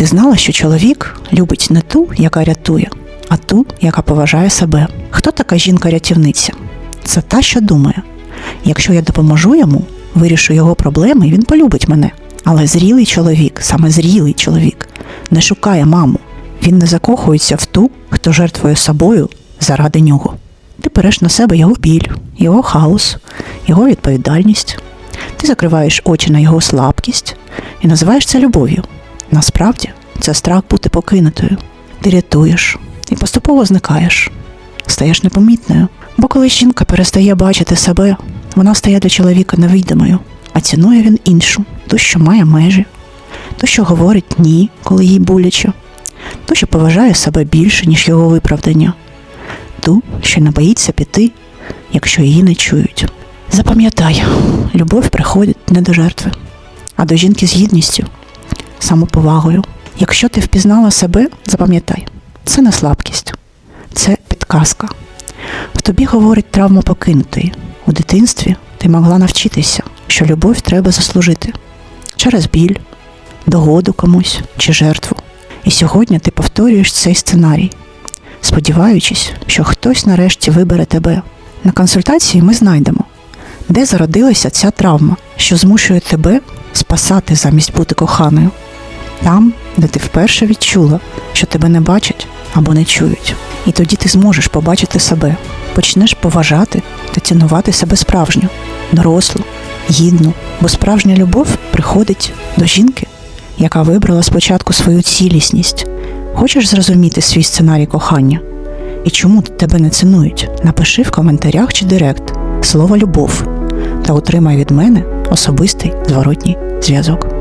Ти знала, що чоловік любить не ту, яка рятує, а ту, яка поважає себе. Хто така жінка-рятівниця? Це та, що думає. Якщо я допоможу йому, вирішу його проблеми, він полюбить мене. Але зрілий чоловік, саме зрілий чоловік, не шукає маму. Він не закохується в ту, хто жертвує собою заради нього. Ти береш на себе його біль, його хаос, його відповідальність. Ти закриваєш очі на його слабкість і називаєш це любов'ю. Насправді це страх бути покинутою. Ти рятуєш і поступово зникаєш, стаєш непомітною. Бо коли жінка перестає бачити себе, вона стає для чоловіка невидимою, а цінує він іншу, ту, що має межі, ту, що говорить ні, коли їй боляче, ту, що поважає себе більше, ніж його виправдання, ту, що не боїться піти, якщо її не чують. Запам'ятай, любов приходить не до жертви, а до жінки з гідністю, самоповагою. Якщо ти впізнала себе, запам'ятай, це не слабкість, це підказка. В тобі говорить травма покинутої. У дитинстві ти могла навчитися, що любов треба заслужити через біль, догоду комусь чи жертву. І сьогодні ти повторюєш цей сценарій, сподіваючись, що хтось нарешті вибере тебе. На консультації ми знайдемо, де зародилася ця травма, що змушує тебе спасати замість бути коханою, там, де ти вперше відчула, що тебе не бачать або не чують. І тоді ти зможеш побачити себе, почнеш поважати та цінувати себе справжню, дорослу, гідну, бо справжня любов приходить до жінки, яка вибрала спочатку свою цілісність. Хочеш зрозуміти свій сценарій кохання? І чому тебе не цінують? Напиши в коментарях чи директ слово любов та отримай від мене особистий зворотній зв'язок.